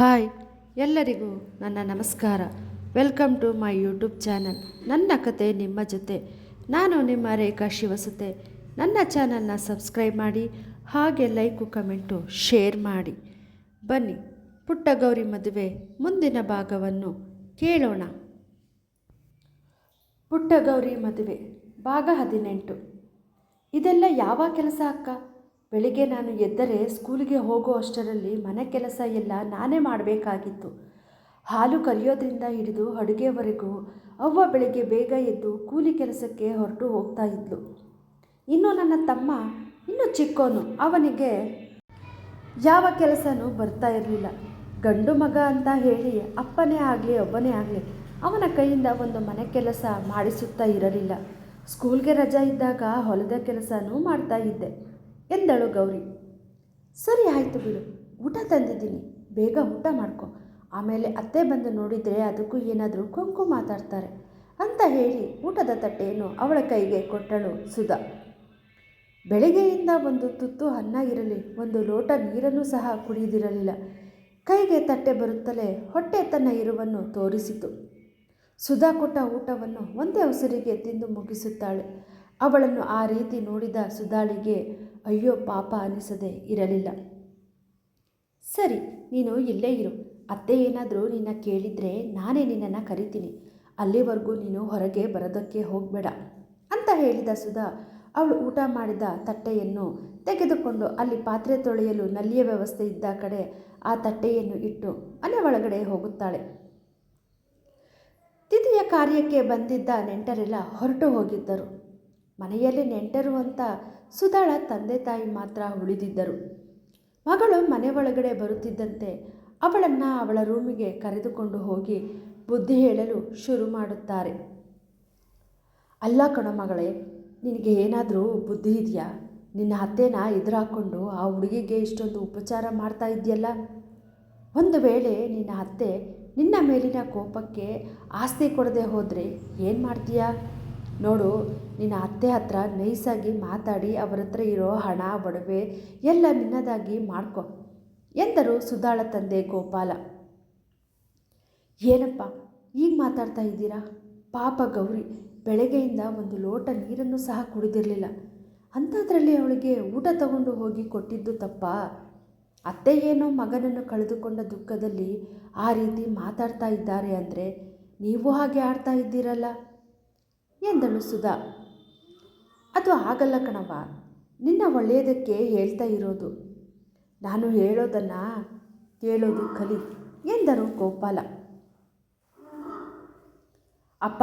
Hi, ಎಲ್ಲರಿಗೂ ನನ್ನ ನಮಸ್ಕಾರ. Welcome to my YouTube channel. ನನ್ನ ಕತೆ ನಿಮ್ಮ ಜೊತೆ. ನಾನು ನಿಮ್ಮ ರೇಖಾ ಶಿವಸುತೆ. ನನ್ನ ಚಾನಲ್ನ ಸಬ್ಸ್ಕ್ರೈಬ್ ಮಾಡಿ, ಹಾಗೆ ಲೈಕು, ಕಮೆಂಟು, ಶೇರ್ ಮಾಡಿ. ಬನ್ನಿ ಪುಟ್ಟ ಗೌರಿ ಮದುವೆ ಮುಂದಿನ ಭಾಗವನ್ನು ಕೇಳೋಣ. ಪುಟ್ಟ ಗೌರಿ ಮದುವೆ, ಭಾಗ ಹದಿನೆಂಟು. ಇದೆಲ್ಲ ಯಾವ ಕೆಲಸ ಅಕ್ಕ? ಬೆಳಿಗ್ಗೆ ನಾನು ಎದ್ದರೆ ಸ್ಕೂಲಿಗೆ ಹೋಗೋ ಅಷ್ಟರಲ್ಲಿ ಮನೆ ಕೆಲಸ ಎಲ್ಲ ನಾನೇ ಮಾಡಬೇಕಾಗಿತ್ತು. ಹಾಲು ಕರೆಯೋದ್ರಿಂದ ಹಿಡಿದು ಅಡುಗೆವರೆಗೂ ಅವ್ವ ಬೆಳಿಗ್ಗೆ ಬೇಗ ಎದ್ದು ಕೂಲಿ ಕೆಲಸಕ್ಕೆ ಹೊರಟು ಹೋಗ್ತಾ ಇದ್ಲು. ಇನ್ನು ನನ್ನ ತಮ್ಮ, ಇನ್ನೂ ಚಿಕ್ಕೋನು, ಅವನಿಗೆ ಯಾವ ಕೆಲಸನೂ ಬರ್ತಾ ಇರಲಿಲ್ಲ. ಗಂಡು ಮಗ ಅಂತ ಹೇಳಿ ಅಪ್ಪನೇ ಆಗಲಿ, ಒಬ್ಬನೇ ಆಗಲಿ, ಅವನ ಕೈಯಿಂದ ಒಂದು ಮನೆ ಕೆಲಸ ಮಾಡಿಸುತ್ತಾ ಇರಲಿಲ್ಲ. ಸ್ಕೂಲ್ಗೆ ರಜಾ ಇದ್ದಾಗ ಹೊಲದ ಕೆಲಸನೂ ಮಾಡ್ತಾ ಇದ್ದೆ. ಎಂದಳು ಗೌರಿ. ಸರಿ ಆಯಿತು ಬಿಡು, ಊಟ ತಂದಿದ್ದೀನಿ, ಬೇಗ ಊಟ ಮಾಡ್ಕೊ. ಆಮೇಲೆ ಅತ್ತೆ ಬಂದು ನೋಡಿದರೆ ಅದಕ್ಕೂ ಏನಾದರೂ ಕೊಂಕು ಮಾತಾಡ್ತಾರೆ ಅಂತ ಹೇಳಿ ಊಟದ ತಟ್ಟೆಯನ್ನು ಅವಳ ಕೈಗೆ ಕೊಟ್ಟಳು ಸುಧಾ. ಬೆಳಿಗ್ಗೆಯಿಂದ ಒಂದು ತುತ್ತು ಅನ್ನ ಇರಲಿ, ಒಂದು ಲೋಟ ನೀರನ್ನು ಸಹ ಕುಡಿದಿರಲಿಲ್ಲ. ಕೈಗೆ ತಟ್ಟೆ ಬರುತ್ತಲೇ ಹೊಟ್ಟೆ ತನ್ನ ಇರುವನ್ನು ತೋರಿಸಿತು. ಸುಧಾ ಕೊಟ್ಟ ಊಟವನ್ನು ಒಂದೇ ಉಸಿರಿಗೆ ತಿಂದು ಮುಗಿಸುತ್ತಾಳೆ. ಅವಳನ್ನು ಆ ರೀತಿ ನೋಡಿದ ಸುಧಾಳಿಗೆ ಅಯ್ಯೋ ಪಾಪ ಅನಿಸದೆ ಇರಲಿಲ್ಲ. ಸರಿ, ನೀನು ಇಲ್ಲೇ ಇರು. ಅತ್ತೆ ಏನಾದರೂ ನಿನ್ನ ಕೇಳಿದರೆ ನಾನೇ ನಿನ್ನನ್ನು ಕರಿತೀನಿ. ಅಲ್ಲಿವರೆಗೂ ನೀನು ಹೊರಗೆ ಬರೋದಕ್ಕೆ ಹೋಗಬೇಡ ಅಂತ ಹೇಳಿದ ಸುಧಾ, ಅವಳು ಊಟ ಮಾಡಿದ ತಟ್ಟೆಯನ್ನು ತೆಗೆದುಕೊಂಡು ಅಲ್ಲಿ ಪಾತ್ರೆ ತೊಳೆಯಲು ನಲ್ಲಿಯ ವ್ಯವಸ್ಥೆ ಇದ್ದ ಕಡೆ ಆ ತಟ್ಟೆಯನ್ನು ಇಟ್ಟು ಮನೆ ಒಳಗಡೆ ಹೋಗುತ್ತಾಳೆ. ತಿಥಿಯ ಕಾರ್ಯಕ್ಕೆ ಬಂದಿದ್ದ ನೆಂಟರೆಲ್ಲ ಹೊರಟು ಹೋಗಿದ್ದರು. ಮನೆಯಲ್ಲಿ ನೆಂಟರು ಅಂತ ಸುಧಾಳ ತಂದೆ ತಾಯಿ ಮಾತ್ರ ಉಳಿದಿದ್ದರು. ಮಗಳು ಮನೆ ಒಳಗಡೆ ಬರುತ್ತಿದ್ದಂತೆ ಅವಳನ್ನು ಅವಳ ರೂಮಿಗೆ ಕರೆದುಕೊಂಡು ಹೋಗಿ ಬುದ್ಧಿ ಹೇಳಲು ಶುರು ಮಾಡುತ್ತಾರೆ. ಅಲ್ಲ ಕಣೋ ಮಗಳೇ ನಿನಗೆ ಏನಾದರೂ ಬುದ್ಧಿ ಇದೆಯಾ? ನಿನ್ನ ಅತ್ತೆನ ಎದುರಾಕೊಂಡು ಆ ಹುಡುಗಿಗೆ ಇಷ್ಟೊಂದು ಉಪಚಾರ ಮಾಡ್ತಾ ಇದೆಯಲ್ಲ ಒಂದು ವೇಳೆ ನಿನ್ನ ಅತ್ತೆ ನಿನ್ನ ಮೇಲಿನ ಕೋಪಕ್ಕೆ ಆಸ್ತಿ ಕೊಡದೆ ಹೋದರೆ ಏನು ಮಾಡ್ತೀಯಾ? ನೋಡು, ನಿನ್ನ ಅತ್ತೆ ಹತ್ರ ನೈಸಾಗಿ ಮಾತಾಡಿ ಅವರ ಹತ್ರ ಇರೋ ಹಣ, ಒಡವೆ ಎಲ್ಲ ನಿನ್ನದಾಗಿ ಮಾಡ್ಕೊ, ಎಂದರು ಸುಧಾಳ ತಂದೆ ಗೋಪಾಲ. ಏನಪ್ಪ ಈಗ ಮಾತಾಡ್ತಾ ಇದ್ದೀರಾ? ಪಾಪ ಗೌರಿ, ಬೆಳಗ್ಗೆಯಿಂದ ಒಂದು ಲೋಟ ನೀರನ್ನು ಸಹ ಕುಡಿದಿರಲಿಲ್ಲ. ಅಂಥದ್ರಲ್ಲಿ ಅವಳಿಗೆ ಊಟ ತಗೊಂಡು ಹೋಗಿ ಕೊಟ್ಟಿದ್ದು ತಪ್ಪ? ಅತ್ತೆ ಏನೋ ಮಗನನ್ನು ಕಳೆದುಕೊಂಡ ದುಃಖದಲ್ಲಿ ಆ ರೀತಿ ಮಾತಾಡ್ತಾ ಇದ್ದಾರೆ ಅಂದರೆ ನೀವು ಹಾಗೆ ಆಡ್ತಾ ಇದ್ದೀರಲ್ಲ? ಎಂದಳು ಸುಧಾ ಅದು ಆಗಲ್ಲ ಕಣವ ನಿನ್ನ ಒಳ್ಳೆಯದಕ್ಕೆ ಹೇಳ್ತಾ ಇರೋದು. ನಾನು ಹೇಳೋದನ್ನು ಕೇಳೋದು ಕಲಿ ಎಂದರು ಗೋಪಾಲ. ಅಪ್ಪ,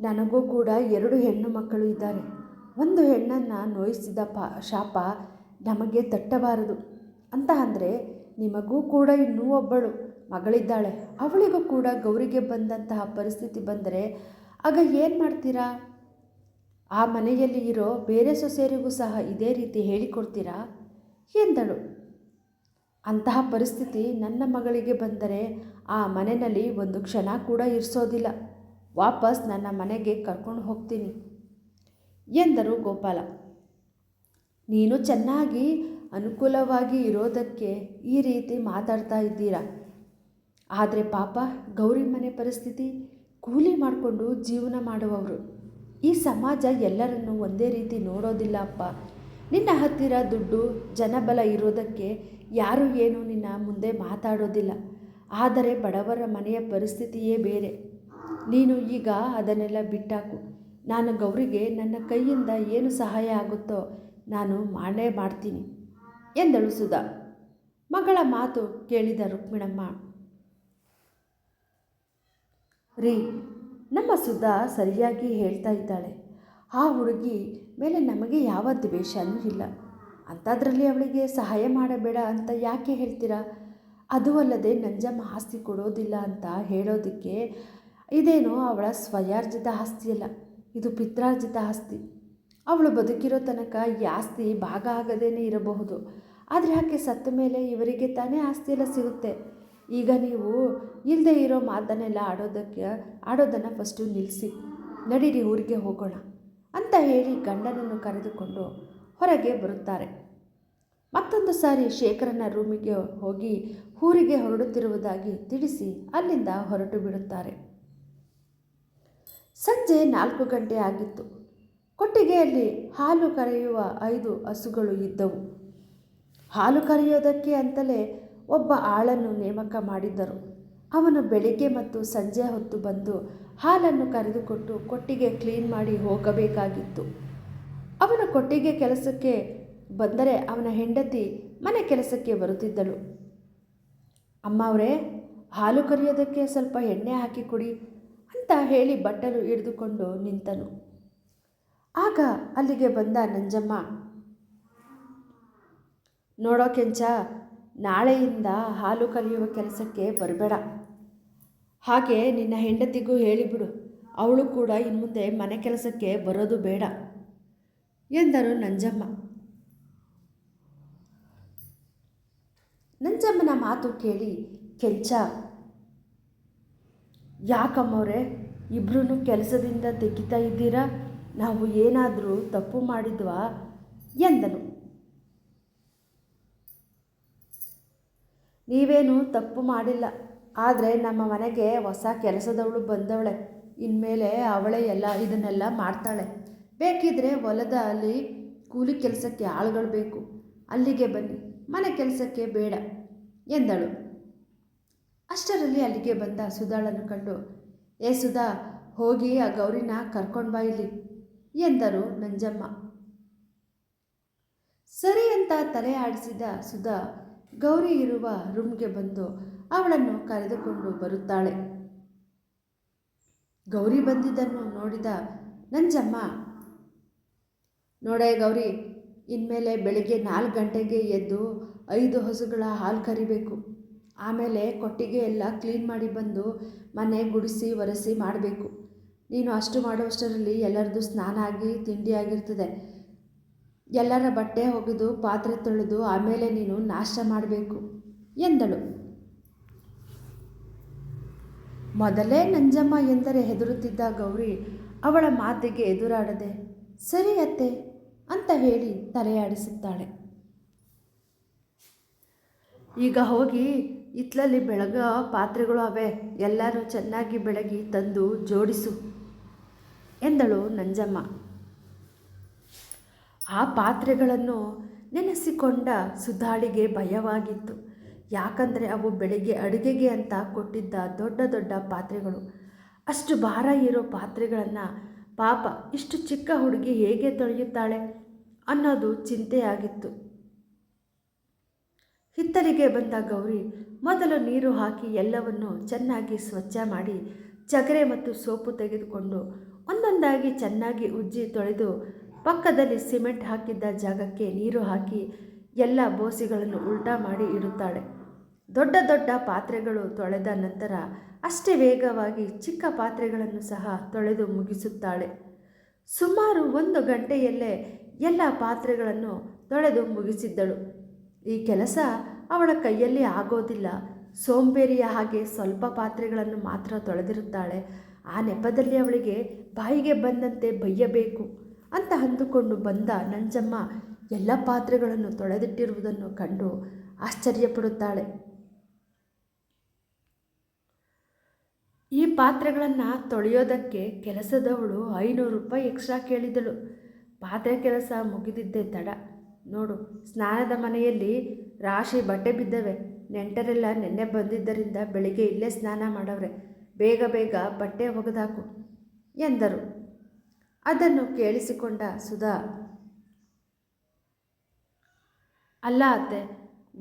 ನನಗೂ ಕೂಡ ಎರಡು ಹೆಣ್ಣು ಮಕ್ಕಳು ಇದ್ದಾರೆ. ಒಂದು ಹೆಣ್ಣನ್ನು ನೋಯಿಸಿದ ಪ, ಶಾಪ ನಮಗೆ ತಟ್ಟಬಾರದು. ಅಂತ ಅಂದರೆ ನಿಮಗೂ ಕೂಡ ಇನ್ನೂ ಒಬ್ಬಳು, ಮಗಳಿದ್ದಾಳೆ. ಅವಳಿಗೂ ಕೂಡ ಗೌರಿಗೆ ಬಂದಂತಹ ಪರಿಸ್ಥಿತಿ ಬಂದರೆ ಆಗ ಏನು ಮಾಡ್ತೀರಾ? ಆ ಮನೆಯಲ್ಲಿ ಇರೋ ಬೇರೆ ಸೊಸೆಯರಿಗೂ ಸಹ ಇದೇ ರೀತಿ ಹೇಳಿಕೊಡ್ತೀರಾ? ಎಂದಳು. ಅಂತಹ ಪರಿಸ್ಥಿತಿ ನನ್ನ ಮಗಳಿಗೆ ಬಂದರೆ ಆ ಮನೆಯಲ್ಲಿ ಒಂದು ಕ್ಷಣ ಕೂಡ ಇರಿಸೋದಿಲ್ಲ. ವಾಪಸ್ ನನ್ನ ಮನೆಗೆ ಕರ್ಕೊಂಡು ಹೋಗ್ತೀನಿ ಎಂದರು ಗೋಪಾಲ. ನೀನು ಚೆನ್ನಾಗಿ ಅನುಕೂಲವಾಗಿ ಇರೋದಕ್ಕೆ ಈ ರೀತಿ ಮಾತಾಡ್ತಾ ಇದ್ದೀರಾ? ಆದರೆ ಪಾಪ ಗೌರಿ ಮನೆ ಪರಿಸ್ಥಿತಿ ಕೂಲಿ ಮಾಡಿಕೊಂಡು ಜೀವನ ಮಾಡುವವರು. ಈ ಸಮಾಜ ಎಲ್ಲರನ್ನು ಒಂದೇ ರೀತಿ ನೋಡೋದಿಲ್ಲ ಅಪ್ಪ. ನಿನ್ನ ಹತ್ತಿರ ದುಡ್ಡು, ಜನಬಲ ಇರೋದಕ್ಕೆ ಯಾರು ಏನು ನಿನ್ನ ಮುಂದೆ ಮಾತಾಡೋದಿಲ್ಲ. ಆದರೆ ಬಡವರ ಮನೆಯ ಪರಿಸ್ಥಿತಿಯೇ ಬೇರೆ. ನೀನು ಈಗ ಅದನ್ನೆಲ್ಲ ಬಿಟ್ಟಾಕು. ನಾನು ಗೌರಿಗೆ ನನ್ನ ಕೈಯಿಂದ ಏನು ಸಹಾಯ ಆಗುತ್ತೋ ನಾನು ಮಾಡೇ ಮಾಡ್ತೀನಿ ಎಂದಳು ಸುಧಾ. ಮಗಳ ಮಾತು ಕೇಳಿದ ರುಕ್ಮಿಣಮ್ಮ ರೀ, ನಮ್ಮ ಸುಧಾ ಸರಿಯಾಗಿ ಹೇಳ್ತಾ ಇದ್ದಾಳೆ. ಆ ಹುಡುಗಿ ಮೇಲೆ ನಮಗೆ ಯಾವ ದ್ವೇಷನೂ ಇಲ್ಲ. ಅಂಥದ್ರಲ್ಲಿ ಅವಳಿಗೆ ಸಹಾಯ ಮಾಡಬೇಡ ಅಂತ ಯಾಕೆ ಹೇಳ್ತೀರಾ? ಅದು ಅಲ್ಲದೆ ನಂಜಮ್ಮ ಆಸ್ತಿ ಕೊಡೋದಿಲ್ಲ ಅಂತ ಹೇಳೋದಕ್ಕೆ ಇದೇನೋ ಅವಳ ಸ್ವಯಾರ್ಜಿತ ಆಸ್ತಿಯಲ್ಲ ಇದು ಪಿತ್ರಾರ್ಜಿತ ಆಸ್ತಿ. ಅವಳು ಬದುಕಿರೋ ತನಕ ಈ ಆಸ್ತಿ ಭಾಗ ಆಗದೇನೆ ಇರಬಹುದು. ಆದರೆ ಆಕೆ ಸತ್ತ ಮೇಲೆ ಇವರಿಗೆ ತಾನೇ ಆಸ್ತಿ ಎಲ್ಲ ಸಿಗುತ್ತೆ. ಈಗ ನೀವು ಇಲ್ಲದೆ ಇರೋ ಮಾತನ್ನೆಲ್ಲ ಆಡೋದಕ್ಕೆ, ಆಡೋದನ್ನು ಫಸ್ಟು ನಿಲ್ಲಿಸಿ ನಡೀರಿ, ಊರಿಗೆ ಹೋಗೋಣ ಅಂತ ಹೇಳಿ ಗಂಡನನ್ನು ಕರೆದುಕೊಂಡು ಹೊರಗೆ ಬರುತ್ತಾರೆ. ಮತ್ತೊಂದು ಸಾರಿ ಶೇಖರನ ರೂಮಿಗೆ ಹೋಗಿ ಊರಿಗೆ ಹೊರಡುತ್ತಿರುವುದಾಗಿ ತಿಳಿಸಿ ಅಲ್ಲಿಂದ ಹೊರಟು ಬಿಡುತ್ತಾರೆ. ಸಂಜೆ ನಾಲ್ಕು ಗಂಟೆ ಆಗಿತ್ತು. ಕೊಟ್ಟಿಗೆಯಲ್ಲಿ ಹಾಲು ಕರೆಯುವ ಐದು ಹಸುಗಳು ಇದ್ದವು. ಹಾಲು ಕರೆಯೋದಕ್ಕೆ ಅಂತಲೇ ಒಬ್ಬ ಆಳನ್ನು ನೇಮಕ ಮಾಡಿದ್ದರು. ಅವನು ಬೆಳಿಗ್ಗೆ ಮತ್ತು ಸಂಜೆ ಹೊತ್ತು ಬಂದು ಹಾಲನ್ನು ಕರೆದುಕೊಟ್ಟು ಕೊಟ್ಟಿಗೆ ಕ್ಲೀನ್ ಮಾಡಿ ಹೋಗಬೇಕಾಗಿತ್ತು. ಅವನ ಕೊಟ್ಟಿಗೆ ಕೆಲಸಕ್ಕೆ ಬಂದರೆ ಅವನ ಹೆಂಡತಿ ಮನೆ ಕೆಲಸಕ್ಕೆ ಬರುತ್ತಿದ್ದಳು. ಅಮ್ಮ ಅವರೇ, ಹಾಲು ಕರೆಯೋದಕ್ಕೆ ಸ್ವಲ್ಪ ಎಣ್ಣೆ ಹಾಕಿ ಕೊಡಿ ಅಂತ ಹೇಳಿ ಬಟ್ಟಲು ಹಿಡಿದುಕೊಂಡು ನಿಂತನು. ಆಗ ಅಲ್ಲಿಗೆ ಬಂದ ನಂಜಮ್ಮ, ನೋಡೋ ಕೆಂಚ ನಾಳೆಯಿಂದ ಹಾಲು ಕಲಿಯುವ ಕೆಲಸಕ್ಕೆ ಬರಬೇಡ. ಹಾಗೆ ನಿನ್ನ ಹೆಂಡತಿಗೂ ಹೇಳಿಬಿಡು ಅವಳು ಕೂಡ ಇನ್ಮುಂದೆ ಮನೆ ಕೆಲಸಕ್ಕೆ ಬರೋದು ಬೇಡ ಎಂದರು ನಂಜಮ್ಮ. ನಂಜಮ್ಮನ ಮಾತು ಕೇಳಿ ಕೆಂಚ, ಯಾಕಮ್ಮವ್ರೆ ಇಬ್ಬರೂ ಕೆಲಸದಿಂದ ತೆಗಿತಾ ಇದ್ದೀರಾ? ನಾವು ಏನಾದರೂ ತಪ್ಪು ಮಾಡಿದ್ವಾ? ಎಂದನು. ನೀವೇನು ತಪ್ಪು ಮಾಡಿಲ್ಲ. ಆದರೆ ನಮ್ಮ ಮನೆಗೆ ಹೊಸ ಕೆಲಸದವಳು ಬಂದವಳೆ. ಇನ್ಮೇಲೆ ಅವಳೇ ಎಲ್ಲ ಇದನ್ನೆಲ್ಲ ಮಾಡ್ತಾಳೆ. ಬೇಕಿದ್ರೆ ಹೊಲದ ಅಲ್ಲಿ ಕೂಲಿ ಕೆಲಸಕ್ಕೆ ಆಳುಗಳು ಬೇಕು. ಅಲ್ಲಿಗೆ ಬನ್ನಿ. ಮನೆ ಕೆಲಸಕ್ಕೆ ಬೇಡ ಎಂದಳು. ಅಷ್ಟರಲ್ಲಿ ಅಲ್ಲಿಗೆ ಬಂದ ಸುಧಾಳನ್ನು ಕಂಡು, ಏ ಸುಧಾ, ಹೋಗಿ ಆ ಗೌರಿನ ಕರ್ಕೊಂಡು ಬಾ ಇಲ್ಲಿ ಎಂದರು ನಂಜಮ್ಮ. ಸರಿ ಅಂತ ತಲೆ ಆಡಿಸಿದ ಸುಧಾ ಗೌರಿ ಇರುವ ರೂಮ್ಗೆ ಬಂದು ಅವಳನ್ನು ಕರೆದುಕೊಂಡು ಬರುತ್ತಾಳೆ. ಗೌರಿ ಬಂದಿದ್ದನ್ನು ನೋಡಿದ ನಂಜಮ್ಮ, ನೋಡೇ ಗೌರಿ, ಇನ್ಮೇಲೆ ಬೆಳಿಗ್ಗೆ ನಾಲ್ಕು ಗಂಟೆಗೆ ಎದ್ದು ಐದು ಹಸುಗಳ ಹಾಲು ಕರಿಬೇಕು. ಆಮೇಲೆ ಕೊಟ್ಟಿಗೆ ಎಲ್ಲ ಕ್ಲೀನ್ ಮಾಡಿ ಬಂದು ಮನೆ ಗುಡಿಸಿ ಒರೆಸಿ ಮಾಡಬೇಕು. ನೀನು ಅಷ್ಟು ಮಾಡುವಷ್ಟರಲ್ಲಿ ಎಲ್ಲರದ್ದು ಸ್ನಾನ ಆಗಿ ತಿಂಡಿ ಆಗಿರ್ತದೆ. ಎಲ್ಲರ ಬಟ್ಟೆ ಒಗೆದು ಪಾತ್ರೆ ತೊಳೆದು ಆಮೇಲೆ ನೀನು ನಾಶ ಮಾಡಬೇಕು ಎಂದಳು. ಮೊದಲೇ ನಂಜಮ್ಮ ಎಂದರೆ ಹೆದರುತ್ತಿದ್ದ ಗೌರಿ ಅವಳ ಮಾತಿಗೆ ಎದುರಾಡದೆ, ಸರಿ ಅತ್ತೆ ಅಂತ ಹೇಳಿ ತಲೆಯಾಡಿಸುತ್ತಾಳೆ. ಈಗ ಹೋಗಿ ಇತ್ಲಲ್ಲಿ ಬೆಳಗೋ ಪಾತ್ರೆಗಳು ಅವೆ ಎಲ್ಲರೂ ಚೆನ್ನಾಗಿ ಬೆಳಗಿ ತಂದು ಜೋಡಿಸು ಎಂದಳು ನಂಜಮ್ಮ. ಆ ಪಾತ್ರೆಗಳನ್ನು ನೆನೆಸಿಕೊಂಡ ಸುಧಾಳಿಗೆ ಭಯವಾಗಿತ್ತು. ಯಾಕಂದರೆ ಅವು ಬೆಳಗ್ಗೆ ಅಡುಗೆಗೆ ಅಂತ ಕೊಟ್ಟಿದ್ದ ದೊಡ್ಡ ದೊಡ್ಡ ಪಾತ್ರೆಗಳು. ಅಷ್ಟು ಭಾರ ಇರೋ ಪಾತ್ರೆಗಳನ್ನು ಪಾಪ ಇಷ್ಟು ಚಿಕ್ಕ ಹುಡುಗಿ ಹೇಗೆ ತೊಳೆಯುತ್ತಾಳೆ ಅನ್ನೋದು ಚಿಂತೆಯಾಗಿತ್ತು. ಹಿತ್ತಲಿಗೆ ಬಂದ ಗೌರಿ ಮೊದಲು ನೀರು ಹಾಕಿ ಎಲ್ಲವನ್ನು ಚೆನ್ನಾಗಿ ಸ್ವಚ್ಛ ಮಾಡಿ ಚಗರೆ ಮತ್ತು ಸೋಪು ತೆಗೆದುಕೊಂಡು ಒಂದೊಂದಾಗಿ ಚೆನ್ನಾಗಿ ಉಜ್ಜಿ ತೊಳೆದು ಪಕ್ಕದಲ್ಲಿ ಸಿಮೆಂಟ್ ಹಾಕಿದ್ದ ಜಾಗಕ್ಕೆ ನೀರು ಹಾಕಿ ಎಲ್ಲ ಬೋಸಿಗಳನ್ನು ಉಲ್ಟಾ ಮಾಡಿ ಇಡುತ್ತಾಳೆ. ದೊಡ್ಡ ದೊಡ್ಡ ಪಾತ್ರೆಗಳು ತೊಳೆದ ನಂತರ ಅಷ್ಟೇ ವೇಗವಾಗಿ ಚಿಕ್ಕ ಪಾತ್ರೆಗಳನ್ನು ಸಹ ತೊಳೆದು ಮುಗಿಸುತ್ತಾಳೆ. ಸುಮಾರು ಒಂದು ಗಂಟೆಯಲ್ಲೇ ಎಲ್ಲ ಪಾತ್ರೆಗಳನ್ನು ತೊಳೆದು ಮುಗಿಸಿದ್ದಳು. ಈ ಕೆಲಸ ಅವಳ ಕೈಯಲ್ಲಿ ಆಗೋದಿಲ್ಲ. ಸೋಂಬೇರಿಯ ಹಾಗೆ ಸ್ವಲ್ಪ ಪಾತ್ರೆಗಳನ್ನು ಮಾತ್ರ ತೊಳೆದಿರುತ್ತಾಳೆ. ಆ ನೆಪದಲ್ಲಿ ಅವಳಿಗೆ ಬಾಯಿಗೆ ಬಂದಂತೆ ಬೈಯಬೇಕು ಅಂತ ಅಂದುಕೊಂಡು ಬಂದ ನಂಜಮ್ಮ ಎಲ್ಲ ಪಾತ್ರೆಗಳನ್ನು ತೊಳೆದಿಟ್ಟಿರುವುದನ್ನು ಕಂಡು ಆಶ್ಚರ್ಯಪಡುತ್ತಾಳೆ. ಈ ಪಾತ್ರೆಗಳನ್ನು ತೊಳೆಯೋದಕ್ಕೆ ಕೆಲಸದವಳು ಐನೂರು ರೂಪಾಯಿ ಎಕ್ಸ್ಟ್ರಾ ಕೇಳಿದಳು. ಪಾತ್ರೆ ಕೆಲಸ ಮುಗಿದಿದ್ದೇ ತಡ. ನೋಡು, ಸ್ನಾನದ ಮನೆಯಲ್ಲಿ ರಾಶಿ ಬಟ್ಟೆ ಬಿದ್ದವೆ. ನೆಂಟರೆಲ್ಲ ನೆನ್ನೆ ಬಂದಿದ್ದರಿಂದ ಬೆಳಿಗ್ಗೆ ಇಲ್ಲೇ ಸ್ನಾನ ಮಾಡವ್ರೆ. ಬೇಗ ಬೇಗ ಬಟ್ಟೆ ಒಗೆದಾಕು ಎಂದರು. ಅದನ್ನು ಕೇಳಿಸಿಕೊಂಡ ಸುಧಾ, ಅಲ್ಲ ಅತ್ತೆ,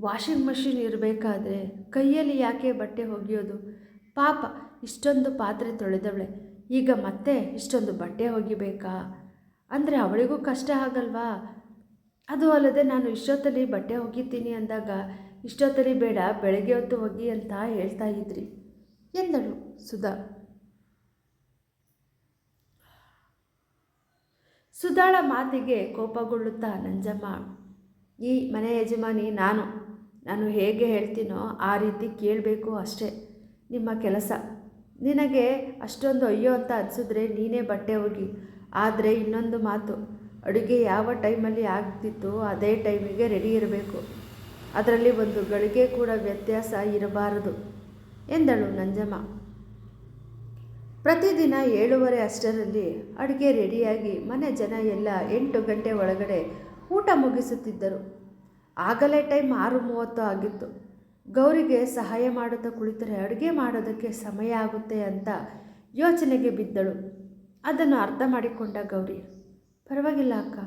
ವಾಷಿಂಗ್ ಮಷಿನ್ ಇರಬೇಕಾದ್ರೆ ಕೈಯಲ್ಲಿ ಯಾಕೆ ಬಟ್ಟೆ ಒಗೆಯೋದು ಪಾಪ, ಇಷ್ಟೊಂದು ಪಾತ್ರೆ ತೊಳೆದವಳೆ, ಈಗ ಮತ್ತೆ ಇಷ್ಟೊಂದು ಬಟ್ಟೆ ಒಗಿಬೇಕಾ ಅಂದರೆ ಅವಳಿಗೂ ಕಷ್ಟ ಆಗಲ್ವಾ? ಅದು ಅಲ್ಲದೆ ನಾನು ಇಷ್ಟೊತ್ತಲ್ಲಿ ಬಟ್ಟೆ ಒಗಿತೀನಿ ಅಂದಾಗ ಇಷ್ಟೊತ್ತಲ್ಲಿ ಬೇಡ, ಬೆಳಗ್ಗೆ ಹೊತ್ತು ಒಗಿ ಅಂತ ಹೇಳ್ತಾ ಇದ್ರಿ, ಎಂದಳು ಸುಧಾ. ಸುಧಾಳ ಮಾತಿಗೆ ಕೋಪಗೊಳ್ಳುತ್ತಾ, ನಂಜಮ್ಮ, ಈ ಮನೆ ಯಜಮಾನಿ ನಾನು. ನಾನು ಹೇಗೆ ಹೇಳ್ತೀನೋ ಆ ರೀತಿ ಕೇಳಬೇಕು ಅಷ್ಟೇ. ನಿಮ್ಮ ಕೆಲಸ. ನಿನಗೆ ಅಷ್ಟೊಂದು ಅಯ್ಯೋ ಅಂತ ಅನಿಸಿದ್ರೆ ನೀನೇ ಬಟ್ಟೆ ಹೋಗಿ ಆದರೆ ಇನ್ನೊಂದು ಮಾತು. ಅಡುಗೆ ಯಾವ ಟೈಮಲ್ಲಿ ಆಗ್ತಿತ್ತು ಅದೇ ಟೈಮಿಗೆ ರೆಡಿ ಇರಬೇಕು. ಅದರಲ್ಲಿ ಒಂದು ಗಳಿಗೆ ಕೂಡ ವ್ಯತ್ಯಾಸ ಇರಬಾರದು. ಎಂದಳು ನಂಜಮ್ಮ. ಪ್ರತಿದಿನ ಏಳುವರೆ ಅಷ್ಟರಲ್ಲಿ ಅಡುಗೆ ರೆಡಿಯಾಗಿ ಮನೆ ಜನ ಎಲ್ಲ ಎಂಟು ಗಂಟೆ ಒಳಗಡೆ ಊಟ ಮುಗಿಸುತ್ತಿದ್ದರು. ಆಗಲೇ ಟೈಮ್ ಆರು ಮೂವತ್ತು ಆಗಿತ್ತು. ಗೌರಿಗೆ ಸಹಾಯ ಮಾಡುತ್ತಾ ಕುಳಿತರೆ ಅಡುಗೆ ಮಾಡೋದಕ್ಕೆ ಸಮಯ ಆಗುತ್ತೆ ಅಂತ ಯೋಚನೆಗೆ ಬಿದ್ದಳು. ಅದನ್ನು ಅರ್ಥ ಮಾಡಿಕೊಂಡ ಗೌರಿ, ಪರವಾಗಿಲ್ಲ ಅಕ್ಕ,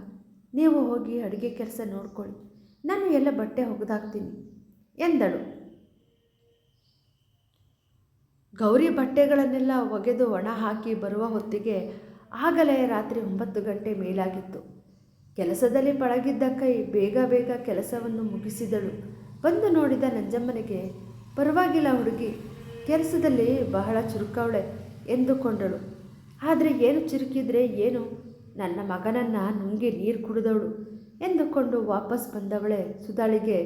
ನೀವು ಹೋಗಿ ಅಡುಗೆ ಕೆಲಸ ನೋಡ್ಕೊಳ್ಳಿ. ನಾನು ಎಲ್ಲ ಬಟ್ಟೆ ಒಗೆದಾಕ್ತೀನಿ ಎಂದಳು. ಗೌರಿ ಬಟ್ಟೆಗಳನ್ನೆಲ್ಲ ಒಗೆದು ಒಣ ಹಾಕಿ ಬರುವ ಹೊತ್ತಿಗೆ ಆಗಲೇ ರಾತ್ರಿ ಒಂಬತ್ತು ಗಂಟೆ ಮೇಲಾಗಿತ್ತು. ಕೆಲಸದಲ್ಲಿ ಪಳಗಿದ್ದ ಕೈ ಬೇಗ ಬೇಗ ಕೆಲಸವನ್ನು ಮುಗಿಸಿದಳು. ಬಂದು ನೋಡಿದ ನಂಜಮ್ಮನಿಗೆ, ಪರವಾಗಿಲ್ಲ ಹುಡುಗಿ, ಕೆಲಸದಲ್ಲಿ ಬಹಳ ಚುರುಕವಳೆ ಎಂದುಕೊಂಡಳು. ಆದರೆ ಏನು ಚುರುಕಿದ್ರೆ ಏನು? ನನ್ನ ಮಗನನ್ನು ನುಂಗಿ ನೀರು ಕುಡಿದವಳು ಎಂದುಕೊಂಡು ವಾಪಸ್ ಬಂದವಳೆ ಸುಧಾಳಿಗೆ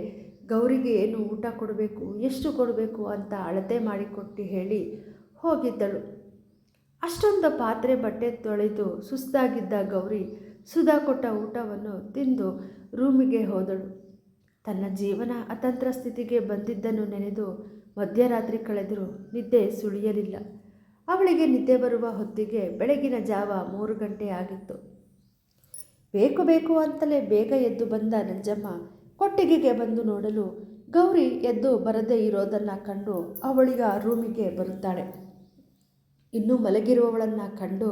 ಗೌರಿಗೆ ಏನು ಊಟ ಕೊಡಬೇಕು, ಎಷ್ಟು ಕೊಡಬೇಕು ಅಂತ ಅಳತೆ ಮಾಡಿಕೊಟ್ಟು ಹೇಳಿ ಹೋಗಿದ್ದಳು. ಅಷ್ಟೊಂದು ಪಾತ್ರೆ ಬಟ್ಟೆ ತೊಳೆದು ಸುಸ್ತಾಗಿದ್ದ ಗೌರಿ ಸುಧಾ ಕೊಟ್ಟ ಊಟವನ್ನು ತಿಂದು ರೂಮಿಗೆ ಹೋದಳು. ತನ್ನ ಜೀವನ ಅತಂತ್ರ ಸ್ಥಿತಿಗೆ ಬಂದಿದ್ದನ್ನು ನೆನೆದು ಮಧ್ಯರಾತ್ರಿ ಕಳೆದರೂ ನಿದ್ದೆ ಸುಳಿಯಲಿಲ್ಲ. ಅವಳಿಗೆ ನಿದ್ದೆ ಬರುವ ಹೊತ್ತಿಗೆ ಬೆಳಗಿನ ಜಾವ ಮೂರು ಗಂಟೆ ಆಗಿತ್ತು. ಬೇಕು ಬೇಕು ಅಂತಲೇ ಬೇಗ ಎದ್ದು ಬಂದ ನಂಜಮ್ಮ ಕೊಟ್ಟಿಗೆಗೆ ಬಂದು ನೋಡಲು ಗೌರಿ ಎದ್ದು ಬರದೇ ಇರೋದನ್ನು ಕಂಡು ಅವಳಿಗ ರೂಮಿಗೆ ಬರುತ್ತಾಳೆ. ಇನ್ನೂ ಮಲಗಿರುವವಳನ್ನು ಕಂಡು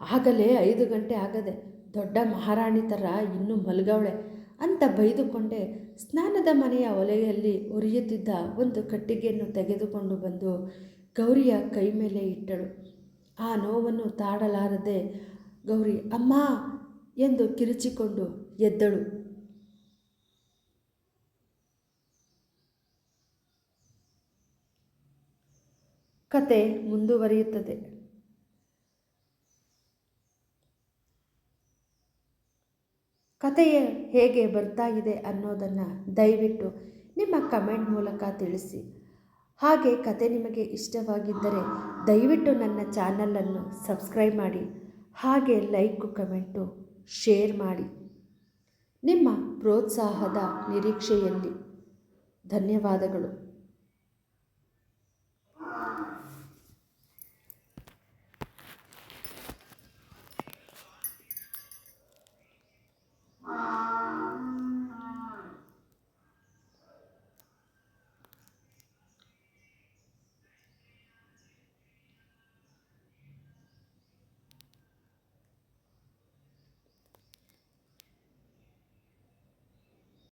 ಆಗಲೇ ಐದು ಗಂಟೆ ಆಗದೆ ದೊಡ್ಡ ಮಹಾರಾಣಿ ಥರ ಇನ್ನೂ ಮಲಗವಳೆ ಅಂತ ಬೈದುಕೊಂಡೆ ಸ್ನಾನದ ಮನೆಯ ಒಲೆಯಲ್ಲಿ ಉರಿಯುತ್ತಿದ್ದ ಒಂದು ಕಟ್ಟಿಗೆಯನ್ನು ತೆಗೆದುಕೊಂಡು ಬಂದು ಗೌರಿಯ ಕೈ ಮೇಲೆ ಇಟ್ಟಳು. ಆ ನೋವನ್ನು ತಾಡಲಾರದೆ ಗೌರಿ, ಅಮ್ಮ! ಎಂದು ಕಿರುಚಿಕೊಂಡು ಎದ್ದಳು. ಕತೆ ಮುಂದುವರಿಯುತ್ತದೆ. ಕತೆಯ ಹೇಗೆ ಬರ್ತಾ ಇದೆ ಅನ್ನೋದನ್ನು ದಯವಿಟ್ಟು ನಿಮ್ಮ ಕಮೆಂಟ್ ಮೂಲಕ ತಿಳಿಸಿ. ಹಾಗೆ ಕತೆ ನಿಮಗೆ ಇಷ್ಟವಾಗಿದ್ದರೆ ದಯವಿಟ್ಟು ನನ್ನ ಚಾನಲನ್ನು ಸಬ್ಸ್ಕ್ರೈಬ್ ಮಾಡಿ, ಹಾಗೆ ಲೈಕು, ಕಮೆಂಟು, ಶೇರ್ ಮಾಡಿ. ನಿಮ್ಮ ಪ್ರೋತ್ಸಾಹದ ನಿರೀಕ್ಷೆಯಲ್ಲಿ ಧನ್ಯವಾದಗಳು.